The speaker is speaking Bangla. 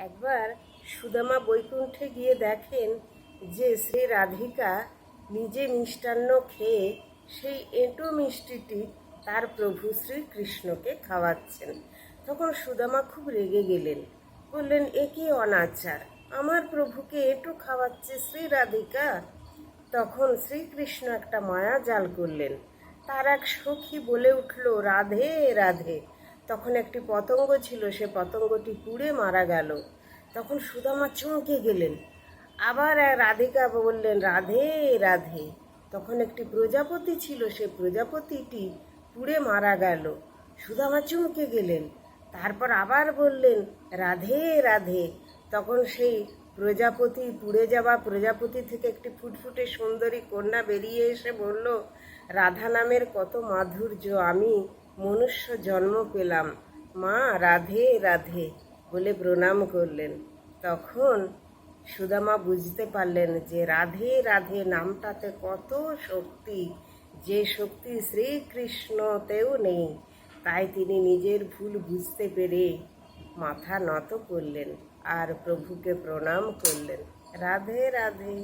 একবার সুদামা বৈকুণ্ঠে গিয়ে দেখেন যে শ্রী রাধিকা নিজে মিষ্টান্ন খেয়ে সেই এঁটো মিষ্টিটি তার প্রভু শ্রীকৃষ্ণকে খাওয়াচ্ছেন। তখন সুদামা খুব রেগে গেলেন। বললেন, এ কি অনাচার? আমার প্রভুকে এঁটো খাওয়াচ্ছে শ্রী রাধিকা? তখন শ্রীকৃষ্ণ একটা মায়া জাল করলেন। তার এক সখী বলে উঠল, রাধে রাধে। তখন একটি পতঙ্গ ছিল, সে পতঙ্গটি পুড়ে মারা গেল। তখন সুদামা চমকে গেলেন। আবার রাধিকা বললেন, রাধে রাধে। তখন একটি প্রজাপতি ছিল, সে প্রজাপতিটি পুড়ে মারা গেল। সুদামা চমকে গেলেন। তারপর আবার বললেন, রাধে রাধে। তখন সেই প্রজাপতি পুড়ে যাওয়া প্রজাপতি থেকে একটি ফুটফুটে সুন্দরী কন্যা বেরিয়ে এসে বলল, রাধা নামের কত মাধুর্য, আমি মনুষ্য জন্ম পেলাম। মা রাধে রাধে বলে প্রণাম করলেন। তখন সুদামা বুঝতে পারলেন যে রাধে রাধে নামটাতে কত শক্তি। যে শক্তি শ্রীকৃষ্ণতেও নেই, তাই তিনি নিজের ভুল বুঝতে পেরে মাথা নত করলেন আর প্রভুকে প্রণাম করলেন। রাধে রাধে।